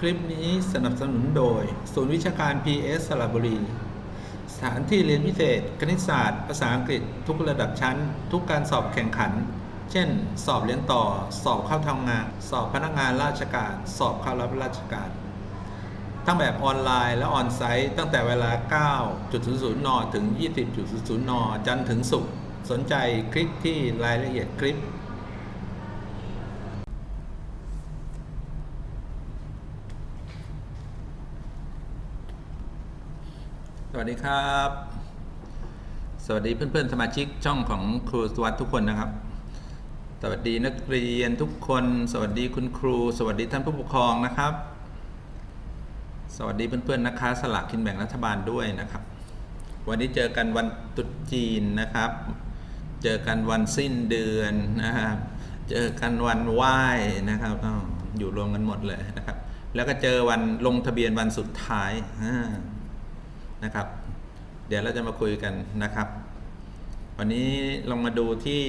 คลิปนี้สนับสนุนโดย ศูนย์วิชาการ PS สระบุรี สถานที่เรียนพิเศษ คณิตศาสตร์ ภาษาอังกฤษ ทุกระดับชั้น ทุกการสอบแข่งขัน เช่น สอบเรียนต่อ สอบเข้าทำงาน สอบพนักงานราชการ สอบเข้ารับราชการ ทั้งแบบออนไลน์และออนไซต์ ตั้งแต่เวลา 9.00 น ถึง 20.00 น จันทร์ถึงศุกร์ สนใจคลิกที่รายละเอียดคลิป สวัสดีครับ สวัสดีเพื่อนๆ สมาชิกช่องของครูสวัสดิ์ทุกคนนะครับ สวัสดีนักเรียนทุกคน สวัสดีคุณครู สวัสดีท่านผู้ปกครองนะครับ สวัสดีเพื่อนๆนะคะสลากกินแบ่งรัฐบาลด้วยนะครับ วันนี้เจอกันวันตรุษจีนนะครับ เจอกันวันสิ้นเดือนนะครับเจอกันวันไหว้นะครับออยู่รวมกันหมดเลยนะครับ แล้วก็เจอวันลงทะเบียนวันสุดท้ายอ่า นะครับ เดี๋ยวเราจะมาคุยกันนะครับ วันนี้ลองมาดูที่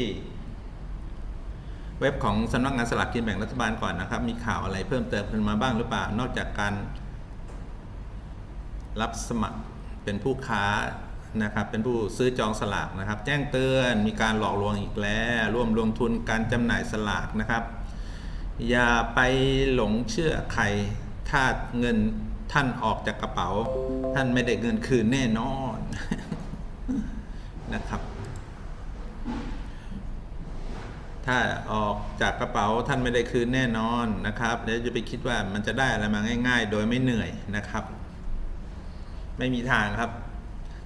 เว็บของสำนักงานสลากกินแบ่งรัฐบาลก่อนนะครับ มีข่าวอะไรเพิ่มเติมขึ้นมาบ้างหรือเปล่า นอกจากการ รับสมัครเป็นผู้ค้านะครับ เป็นผู้ซื้อจองสลากนะครับ แจ้งเตือนมีการหลอกลวงอีกแล้ว ร่วมลงทุนการจำหน่ายสลากนะครับ อย่าไปหลงเชื่อใครถ้าเงิน ท่านออกจากกระเป๋า ท่านไม่ได้เงินคืนแน่นอนนะครับ ถ้าออกจากกระเป๋าท่านไม่ได้คืนแน่นอนนะครับแล้วจะไปคิดว่ามันจะได้อะไรมาง่าย ๆ โดยไม่เหนื่อยนะครับ ไม่มีทางครับ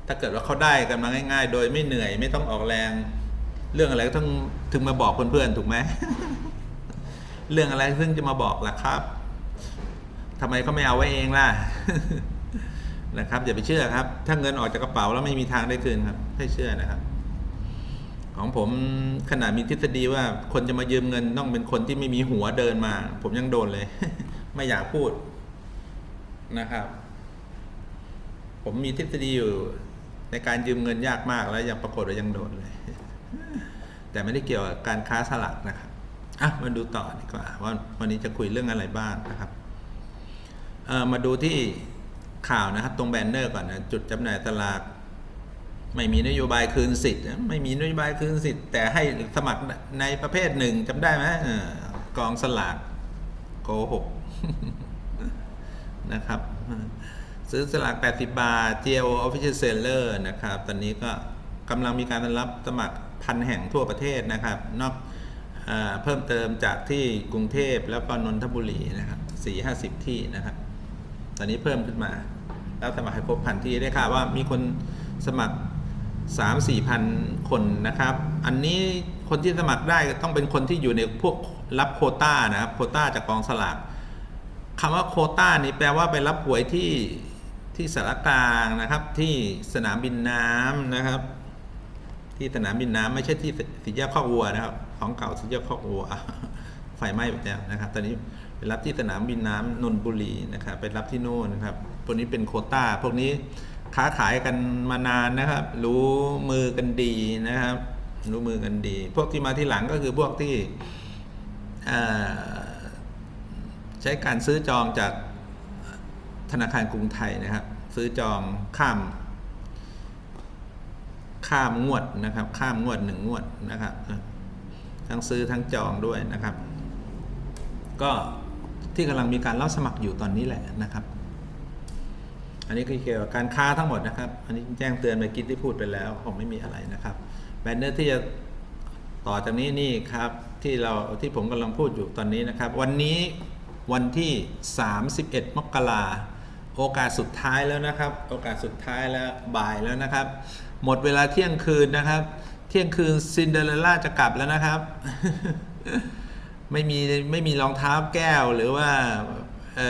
ถ้าเกิดว่าเขาได้กันมาง่าย ๆ โดยไม่เหนื่อย ไม่ต้องออกแรง เรื่องอะไรก็ต้องถึงมาบอกเพื่อนๆถูกไหมเรื่องอะไรซึ่งจะมาบอกล่ะครับ ทำไมเขาไม่เอาไว้เองล่ะนะครับอย่าไปเชื่อครับ ถ้าเงินออกจากกระเป๋าแล้วไม่มีทางได้คืนครับ ให้เชื่อนะครับ ของผมขนาดมีทฤษฎีว่าคนจะมายืมเงินต้องเป็นคนที่ไม่มีหัวเดินมา ผมยังโดนเลย ไม่อยากพูดนะครับ ผมมีทฤษฎีอยู่ ในการยืมเงินยากมากแล้วยังปรากฏว่ายังโดนเลย แต่ไม่ได้เกี่ยวกับการค้าสลากนะครับอะมาดูต่อดีกว่าว่าวันนี้จะคุยเรื่องอะไรบ้างนะครับ มาดูที่ข่าวนะครับ ตรงแบนเนอร์ก่อนนะจุดจำหน่ายสลากไม่มีนโยบายคืนสิทธิ์ไม่มีนโยบายคืนสิทธิ์แต่ให้สมัครในประเภทหนึ่งจำได้ไหมออกองสลากโกหกนะครับ ซื้อสลาก 80 บาท GLO Official Seller นะครับ ตอนนี้ก็กำลังมีการรับสมัครพันแห่งทั่วประเทศนะครับ นอกเอเพิ่มเติมจากที่กรุงเทพแล้วก็นนทบุรีนะครับ 4 50 ที่นะครับ อนนี้เพิ่มขึ้นมา แล้วสมัครให้ครบพันที่ได้ข่าวว่ามีคนสมัคร3 4พันคนนะครับ อันนี้คนที่สมัครได้ต้องเป็นคนที่อยู่ในพวกรับโคต้านะครับโคต้าจากกองสลากคำว่าโคต้านี่แปลว่าไปรับหวยที่ที่สารกลางนะครับที่สนามบินน้ำนะครับ ที่สนามบินน้ำไม่ใช่ที่สีแยกข้อวัวนะครับ ของเก่าสีแยกข้อวัวไฟไหม้ไปแล้วนะครับ ตอนนี้ ไปรับที่สนามบินน้ำนนบุรีนะครับไปรับที่โน่นนะครับพวกนี้เป็นโคต้า พวกนี้ค้าขายกันมานานนะครับ รู้มือกันดีนะครับ รู้มือกันดี พวกที่มาที่หลังก็คือพวกที่ใช้การซื้อจองจากธนาคารกรุงไทยนะครับ ซื้อจองข้าม ข้ามงวดนะครับ ข้ามงวดหนึ่งงวดนะครับ ทั้งซื้อทั้งจองด้วยนะครับ ก็ ที่กำลังมีการรับสมัครอยู่ตอนนี้แหละนะครับ อันนี้คือเกี่ยวกับการค้าทั้งหมดนะครับ อันนี้แจ้งเตือนไปกินที่พูดไปแล้วคงไม่มีอะไรนะครับแบนเนอร์ที่จะต่อจากนี้นี่ครับที่เราที่ผมกำลังพูดอยู่ตอนนี้นะครับ วันนี้วันที่ 31 มกราโอกาสสุดท้ายแล้วนะครับ โอกาสสุดท้ายแล้วบ่ายแล้วนะครับ หมดเวลาเที่ยงคืนนะครับ เที่ยงคืนซินเดอเรลล่าจะกลับแล้วนะครับ ไม่มีไม่มีรองเท้าแก้วหรือว่าเอ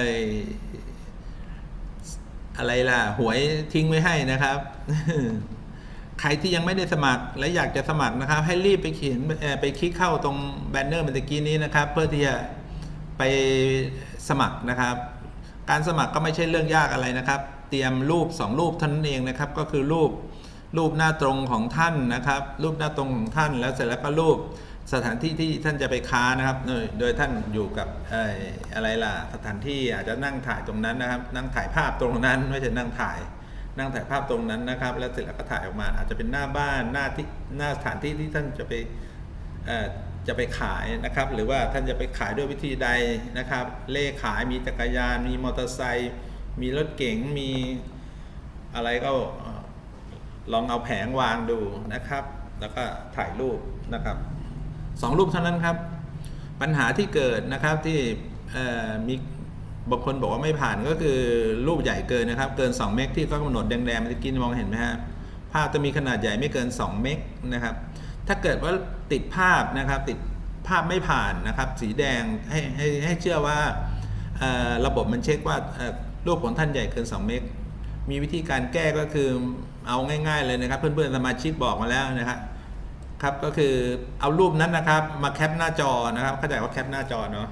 อะไรล่ะ หวยทิ้งไว้ให้นะครับ ใครที่ยังไม่ได้สมัครและอยากจะสมัครนะครับ ให้รีบไปเขียนไปคลิกเข้าตรงแบนเนอร์เมื่อกี้นี้นะครับ เพื่อที่จะไปสมัครนะครับ การสมัครก็ไม่ใช่เรื่องยากอะไรนะครับ เตรียมรูป 2 รูปท่านั้นเองนะครับ ก็คือรูปรูปหน้าตรงของท่านนะครับ รูปหน้าตรงของท่านแล้วเสร็จแล้วก็รูป สถานที่ที่ท่านจะไปค้านะครับ โดยท่านอยู่กับอะไรล่ะสถานที่อาจจะนั่งถ่ายตรงนั้นนะครับ นั่งถ่ายภาพตรงนั้นไม่ใช่นั่งถ่าย นั่งถ่ายภาพตรงนั้นนะครับ แล้วเสร็จแล้วก็ถ่ายออกมา อาจจะเป็นหน้าบ้านหน้าที่หน้าสถานที่ที่ท่านจะไปจะไปขายนะครับ หรือว่าท่านจะไปขายด้วยวิธีใดนะครับ เล่ขายมีจักรยาน มีมอเตอร์ไซค์มีรถเก๋งมีอะไรก็ลองเอาแผงวางดูนะครับ แล้วก็ถ่ายรูปนะครับ สองรูปเท่านั้นครับ ปัญหาที่เกิดนะครับที่มีบางคนบอกว่าไม่ผ่านก็คือรูปใหญ่เกินนะครับ เกิน 2 เมกที่เขากำหนดแดงๆเมื่อกี้มองเห็นไหมฮะภาพจะมีขนาดใหญ่ไม่เกิน 2 เมกนะครับ ถ้าเกิดว่าติดภาพนะครับ ติดภาพไม่ผ่านนะครับ สีแดงให้ให้ให้เชื่อว่าระบบมันเช็คว่ารูปของท่านใหญ่เกิน 2 เมกมีวิธีการแก้ก็คือเอาง่าย ๆ เลยนะครับ เพื่อนๆสมาชิกบอกมาแล้วนะครับ ครับก็คือเอารูปนั้นนะครับ มาแคปหน้าจอนะครับ เข้าใจว่าแคปหน้าจอเนาะ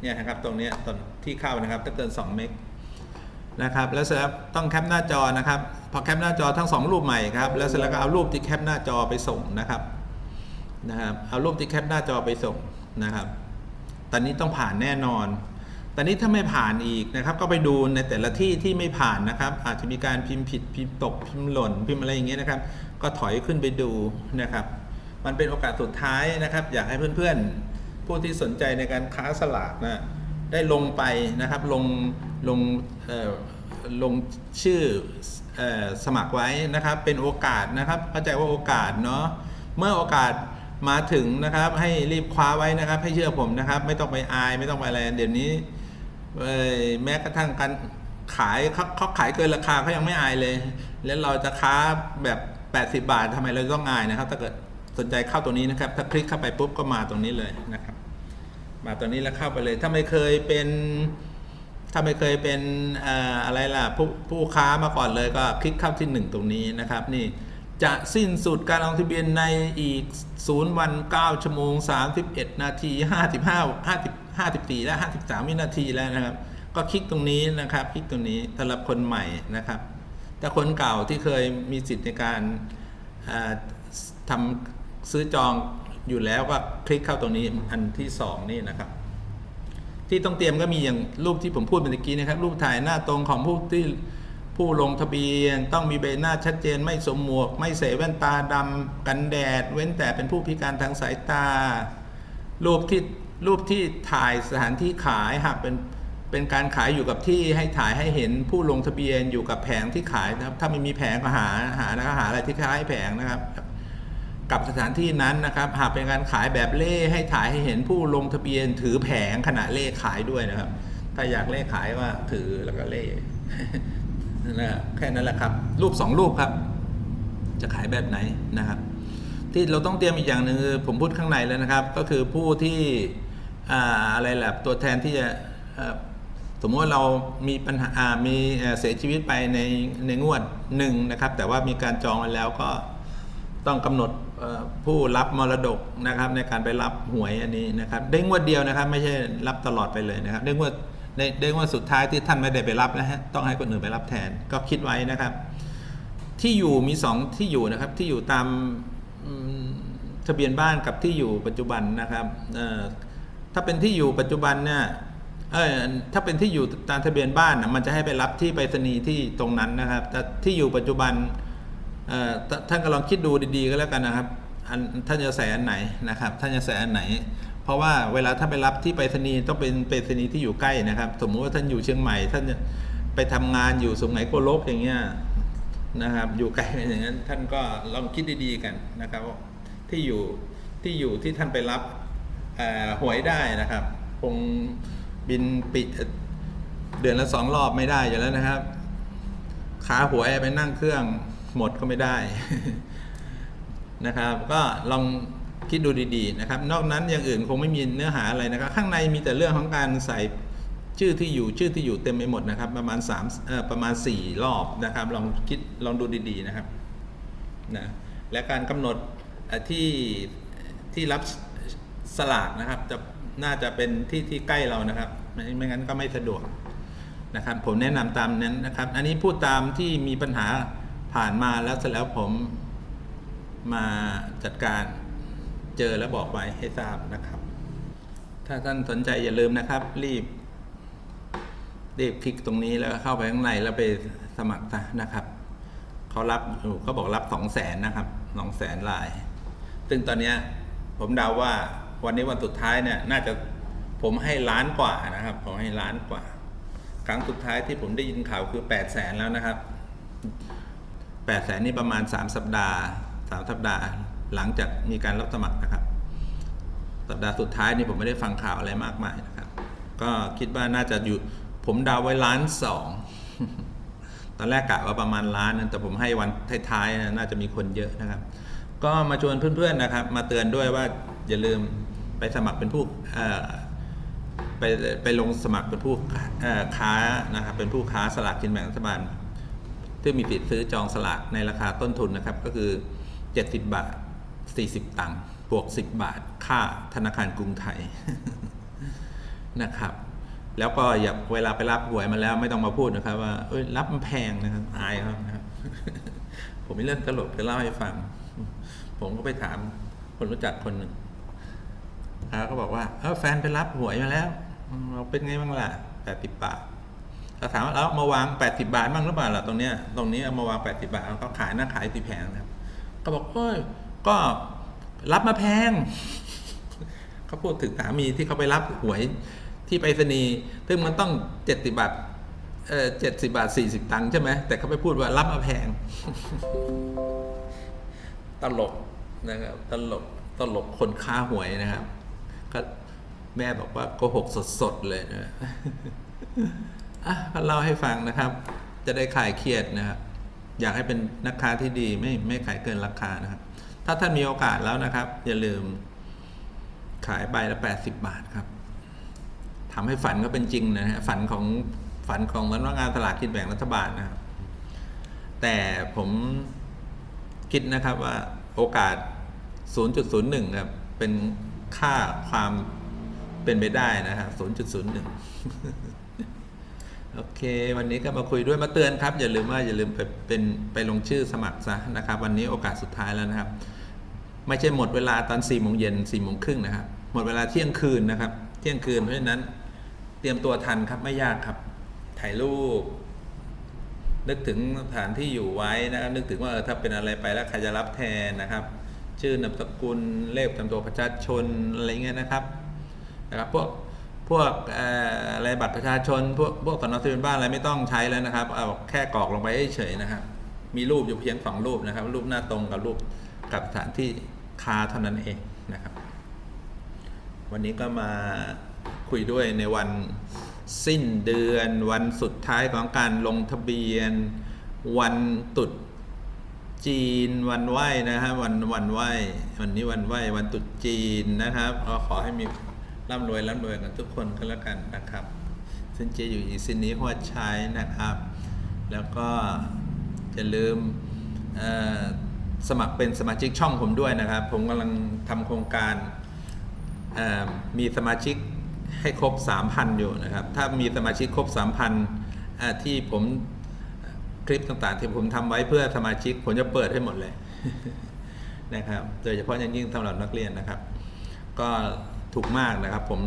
เนี่ยนะครับตรงนี้ตอนที่เข้านะครับถ้าเกิน 2 เมกนะครับ แล้วเสร็จแล้วต้องแคปหน้าจอนะครับ พอแคปหน้าจอทั้งสองรูปใหม่ครับ แล้วเสร็จแล้วก็เอารูปที่แคปหน้าจอไปส่งนะครับนะครับ เอารูปที่แคปหน้าจอไปส่งนะครับ ตอนนี้ต้องผ่านแน่นอน ตอนนี้ถ้าไม่ผ่านอีกนะครับ ก็ไปดูในแต่ละที่ที่ไม่ผ่านนะครับ อาจจะมีการพิมพ์ผิดพิมพ์ตกพิมพ์หล่นพิมพ์อะไรอย่างเงี้ยนะครับ ก็ถอยขึ้นไปดูนะครับ มันเป็นโอกาสสุดท้ายนะครับ อยากให้เพื่อนๆ ผู้ที่สนใจในการค้าสลากนะได้ลงไปนะครับลงลงลงชื่ออสมัครไว้นะครับ เป็นโอกาสนะครับเข้าใจว่าโอกาสเนาะเมื่อโอกาสมาถึงนะครับให้รีบคว้าไว้นะครับ ให้เชื่อผมนะครับ ไม่ต้องไปอายไม่ต้องไปอะไรเดี๋ยวนี้แม้กระทั่งการขายเขาเขาขายเกินราคาเขายังไม่อายเลย แล้วเราจะค้าแบบ 80 บาททำไมเราต้องอายนะครับ ถ้าเกิด สนใจเข้าตัวนี้นะครับ ถ้าคลิกเข้าไปปุ๊บก็มาตรงนี้เลยนะครับ มาตัวนี้แล้วเข้าไปเลย ถ้าไม่เคยเป็น ถ้าไม่เคยเป็นอะไรล่ะผู้ผู้ค้ามาก่อนเลยก็คลิกเข้าที่ 1 ตรงนี้นะครับ นี่จะสิ้นสุดการลงทะเบียนในอีก 0 วัน 9 ชั่วโมง 31 นาที 55 50 54 และ 53 วินาทีแล้วนะครับ ก็คลิกตรงนี้นะครับ คลิกตรงนี้สำหรับคนใหม่นะครับแต่คนเก่าที่เคยมีสิทธิ์ในการทำ ซื้อจองอยู่แล้วก็คลิกเข้าตรงนี้อันที่สองนี่นะครับ ที่ต้องเตรียมก็มีอย่างรูปที่ผมพูดเมื่อกี้นะครับ รูปถ่ายหน้าตรงของผู้ที่ผู้ลงทะเบียน ต้องมีใบหน้าชัดเจน ไม่สวมหมวก ไม่ใส่แว่นตาดำกันแดด เว้นแต่เป็นผู้พิการทางสายตา รูปที่รูปที่ถ่ายสถานที่ขายหากเป็นเป็นการขายอยู่กับที่ให้ถ่ายให้เห็นผู้ลงทะเบียนอยู่กับแผงที่ขายนะครับ ถ้าไม่มีแผงก็หาหานะหาอะไรที่คล้ายแผงนะครับ กับสถานที่นั้นนะครับหากเป็นการขายแบบเล่ให้ถ่ายให้เห็นผู้ลงทะเบียนถือแผงขณะเล่ขายด้วยนะครับ ถ้าอยากเล่ขายก็ถือแล้วก็เล่นะคแค่นั้นแหละครับ รูปสองรูปครับ จะขายแบบไหนนะครับ ที่เราต้องเตรียมอีกอย่างหนึ่งคือผมพูดข้างในแล้วนะครับ ก็คือผู้ที่อ่าอะไรแหละตัวแทนที่จะสมมติว่าเรามีปัญหาามีเสียชีวิตไปในในงวดหนึ่งนะครับ แต่ว่ามีการจองไว้แล้วก็ต้องกำหนด ผู้รับมรดกนะครับในการไปรับหวยอันนี้นะครับได้งวดเดียวนะครับ ไม่ใช่รับตลอดไปเลยนะครับได้งวดได้ได้งวดสุดท้ายที่ท่านไม่ได้ไปรับนะฮะต้องให้คนอื่นไปรับแทนก็คิดไว้นะครับ ที่อยู่มีสองที่อยู่นะครับที่อยู่ตามทะเบียนบ้านกับที่อยู่ปัจจุบันนะครับถ้าเป็นที่อยู่ปัจจุบันเนี่ยเออถ้าเป็นที่อยู่ตามทะเบียนบ้านนะมันจะให้ไปรับที่ไปรษณีย์ที่ตรงนั้นนะครับแต่ที่อยู่ปัจจุบัน ท่านก็ลองคิดดูดีๆก็แล้วกันนะครับอันท่านจะใส่อันไหนนะครับ ท่านจะใส่อันไหน เพราะว่าเวลาท่านไปรับที่ไปรษณีย์ต้องเป็นไปรษณีย์ที่อยู่ใกล้นะครับ สมมุติว่าท่านอยู่เชียงใหม่ ท่านไปทำงานอยู่สุไหงโกลกอย่างเงี้ยนะครับ อยู่ไกลอย่างนั้นท่านก็ลองคิดดีๆกันนะครับที่อยู่ที่อยู่ที่ท่านไปรับหวยได้นะครับ คงบินปิเดือนละสองรอบไม่ได้อยู่แล้วนะครับขาหวยไปนั่งเครื่อง หมดก็ไม่ได้นะครับ ก็ลองคิดดูดีๆนะครับ นอกนั้นอย่างอื่นคงไม่มีเนื้อหาอะไรนะครับ ข้างในมีแต่เรื่องของการใส่ชื่อที่อยู่ชื่อที่อยู่เต็มไปหมดนะครับ ประมาณ3เอ่อประมาณ 4 รอบนะครับ ลองคิดลองดูดีๆนะครับนะและการกำหนดที่ที่รับสลากนะครับ จะน่าจะเป็นที่ที่ใกล้เรานะครับไม่ไม่งั้นก็ไม่สะดวกนะครับ ผมแนะนำตามนั้นนะครับ อันนี้พูดตามที่มีปัญหา ผ่านมาแล้วเสร็จแล้วผมมาจัดการเจอแล้วบอกไว้ให้ทราบนะครับ ถ้าท่านสนใจอย่าลืมนะครับ รีบ รีบคลิกตรงนี้แล้วเข้าไปข้างในแล้วไปสมัครซะนะครับเขารับอยู่เขาบอกรับสองแสนนะครับสองแสนลาย ซึ่งตอนนี้ผมเดาว่าวันนี้วันสุดท้ายเนี่ยน่าจะผมให้ล้านกว่านะครับ ผมให้ล้านกว่า ครั้งสุดท้ายที่ผมได้ยินข่าวคือแปดแสนแล้วนะครับ แปดแสนนี่ประมาณสามสัปดาห์สามสัปดาห์ หลังจากมีการรับสมัครนะครับ สัปดาห์สุดท้ายนี่ผมไม่ได้ฟังข่าวอะไรมากมายนะครับ ก็คิดว่าน่าจะอยู่ผมดาวไว้ล้านสองตอนแรกกะว่าประมาณล้านนึงแต่ผมให้วันท้ายๆนะน่าจะมีคนเยอะนะครับ ก็มาชวนเพื่อนๆนะครับ มาเตือนด้วยว่าอย่าลืมไปสมัครเป็นผู้ไปไปลงสมัครเป็นผู้ค้านะครับเป็นผู้ค้าสลากกินแบ่งรัฐบาล ที่มีสิทธิ์ซื้อจองสลากในราคาต้นทุนนะครับ ก็คือ 70 บาท 40 ตังค์บวก 10 บาท ค่าธนาคารกรุงไทยนะครับ แล้วก็อย่าเวลาไปรับหวยมาแล้วไม่ต้องมาพูดนะครับ ว่าเอ้ยรับมันแพงนะครับอายครับนะครับ ผมมีเรื่องตลกจะเล่าให้ฟัง ผมก็ไปถามคนรู้จักคนหนึ่งเขาบอกว่าเออแฟนไปรับหวยมาแล้วเราเป็นไงบ้างล่ะแปดสิบบาท เราถามว่าเอามาวางแปดสิบาทบ้างหรือเปล่าล่ะตรงเนี้ยตรงนี้เอามาวางแปดสิบาทเขาขายหน้าขายตีแพงนะครับก็บอกเอ้ยก็รับมาแพงเขาพูดถึงสามีที่เขาไปรับหวยที่ไปรษณีย์ซึ่งมันต้องเจ็ดสิบาทเออเจ็ดสิบาทสี่สิบตังค์ใช่ไหมแต่เขาไปพูดว่ารับมาแพง ตลกนะครับตลกตลกคนค้าหวยนะครับก็แม่บอกว่าโกหกสดๆเลยนะ อะก็เล่าให้ฟังนะครับ จะได้ขายเครียดนะครับอยากให้เป็นนักค้าที่ดีไม่ไม่ขายเกินราคานะครับ ถ้าท่านมีโอกาสแล้วนะครับ อย่าลืม ขายใบละแปดสิบบาทครับทำให้ฝันก็เป็นจริงนะฮะฝันของฝันของสำนักงานตลาดกินแบ่งรัฐบาลนะครับ แต่ผมคิดนะครับว่าโอกาส 0.01 ครับเป็นค่าความเป็นไปได้นะครับ0.01 โอเค วันนี้ก็มาคุยด้วยมาเตือนครับ อย่าลืมว่าอย่าลืมไปเป็นไปลงชื่อสมัครซะนะครับ วันนี้โอกาสสุดท้ายแล้วนะครับ ไม่ใช่หมดเวลาตอน4ี่โมงเย็นสี่โมงครึ่งนะครับ หมดเวลาเที่ยงคืนนะครับ เที่ยงคืนเพราะฉะนั้น เตรียมตัวทันครับไม่ยากครับ ถ่ายรูป นึกถึงสถานที่อยู่ไว้นะครับ นึกถึงว่าถ้าเป็นอะไรไปแล้วใครจะรับแทนนะครับ ชื่อนามสกุลเลขประจำตัวประชาชนอะไรเงี้ยนะครับนะครับพวก พวกอะไรบัตรประชาชน พวกพวกสำเนาทะเบียนบ้านอะไรไม่ต้องใช้แล้วนะครับเอาแค่กรอกลงไปเฉยๆนะครับ มีรูปอยู่เพียงสองรูปนะครับ รูปหน้าตรงกับรูปกับสถานที่ค้าเท่านั้นเองนะครับ วันนี้ก็มาคุยด้วยในวันสิ้นเดือน วันสุดท้ายของการลงทะเบียน วันตุดจีนวันไหวนะฮะวันวันไหววันนี้วันไหววันตุดจีนนะครับก็ขอให้มี ร่ำรวยร่ำรวยกันทุกคนก็แล้วกันนะครับซึ่งจอยู่อีสินนี้หัวใช้นะครับ แล้วก็อย่าลืมสมัครเป็นสมาชิกช่องผมด้วยนะครับ ผมกำลังทำโครงการมีสมาชิกให้ครบ 3,000 อยู่นะครับ ถ้ามีสมาชิกครบ 3,000 ที่ผมคลิปต่างๆ ที่ผมทำไว้เพื่อสมาชิก ผมจะเปิดให้หมดเลยนะครับ โดยเฉพาะอย่างยิ่งสำหรับนักเรียนนะครับ ก็ ถูกมากนะครับ ผม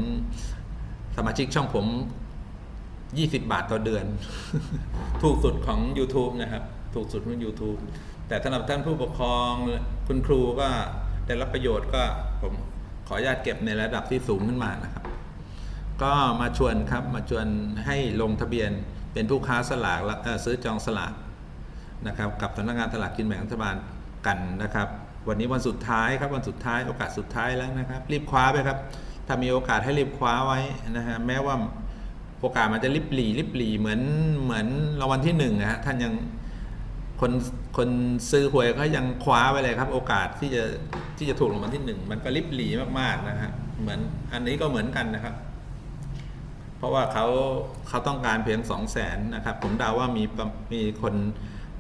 สมาชิกช่องผม 20 บาทต่อเดือน ถูกสุดของ YouTube นะครับ ถูกสุดของ YouTube แต่สำหรับท่านผู้ปกครองคุณครูก็ได้รับประโยชน์ก็ผมขออนุญาตเก็บในระดับที่สูงขึ้นมานะครับ ก็มาชวนครับมาชวนให้ลงทะเบียนเป็นผู้ค้าสลากซื้อจองสลากนะครับ กับสำนักงานสลากกินแบ่งรัฐบาลกันนะครับ วันนี้วันสุดท้ายครับวันสุดท้ายโอกาสสุดท้ายแล้วนะครับ รีบคว้าไปครับ ถ้ามีโอกาสให้รีบคว้าไว้นะฮะแม้ว่าโอกาสมันจะริบหลีริบหลีเหมือนเหมือนรางวัลที่หนึ่งนะฮะท่านยังคนคนซื้อหวยเขายังคว้าไว้เลยครับ โอกาสที่จะที่จะถูกรางวัลที่หนึ่งมันก็ริบหลีมากๆนะฮะเหมือนอันนี้ก็เหมือนกันนะครับ เพราะว่าเขาเขาต้องการเพียงสองแสนนะครับ ผมเดาว่ามีมีคน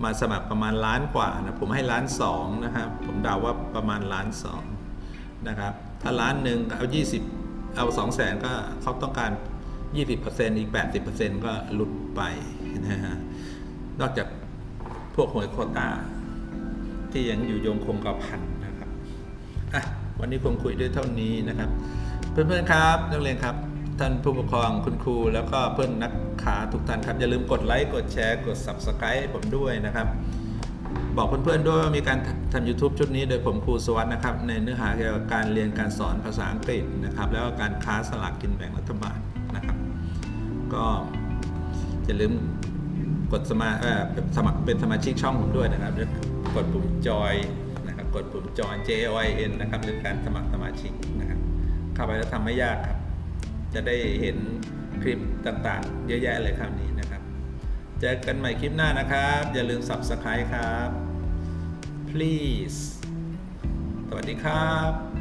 มาสมัครประมาณล้านกว่านะผมให้ล้านสองนะครับ ผมเดาว่าประมาณล้านสองนะครับ ถ้าล้านหนึ่งเอายี่สิบเอาสองแสนก็เขาต้องการยี่สิบเปอร์เซ็นต์อีกแปดสิบเปอร์เซ็นต์ก็หลุดไปนะฮะนอกจากพวกหวยโคตาที่ยังอยู่ยงคงกระพันนะครับอะวันนี้ผมคุยด้วยเท่านี้นะครับ เพื่อนๆครับนักเรียนครับ ท่านผู้ปกครองคุณครู แล้วก็เพื่อนนักขาทุกท่านครับ อย่าลืมกดไลค์ กดแชร์ กด subscribe ให้ผมด้วยนะครับ บอกเพื่อนๆด้วยว่ามีการทำ YouTube ชุดนี้โดยผมครูสวัสด์นะครับ ในเนื้อหาเกี่ยวกับการเรียนการสอนภาษาอังกฤษนะครับ แล้วก็การค้าสลากกินแบ่งรัฐบาลนะครับ ก็อย่าลืมกดสมาเอ่อสมัครเป็นสมาชิกช่องผมด้วยนะครับกดปุ่มจอยนะครับกดปุ่มจอย J O I N นะครับหรือการสมัครสมาชิกนะครับเข้าไปแล้วทำไม่ยากครับ จะได้เห็นคลิปต่างๆ เยอะแยะเลยครับนี้นะครับ เจอกันใหม่คลิปหน้านะครับ อย่าลืม subscribe ครับ please สวัสดีครับ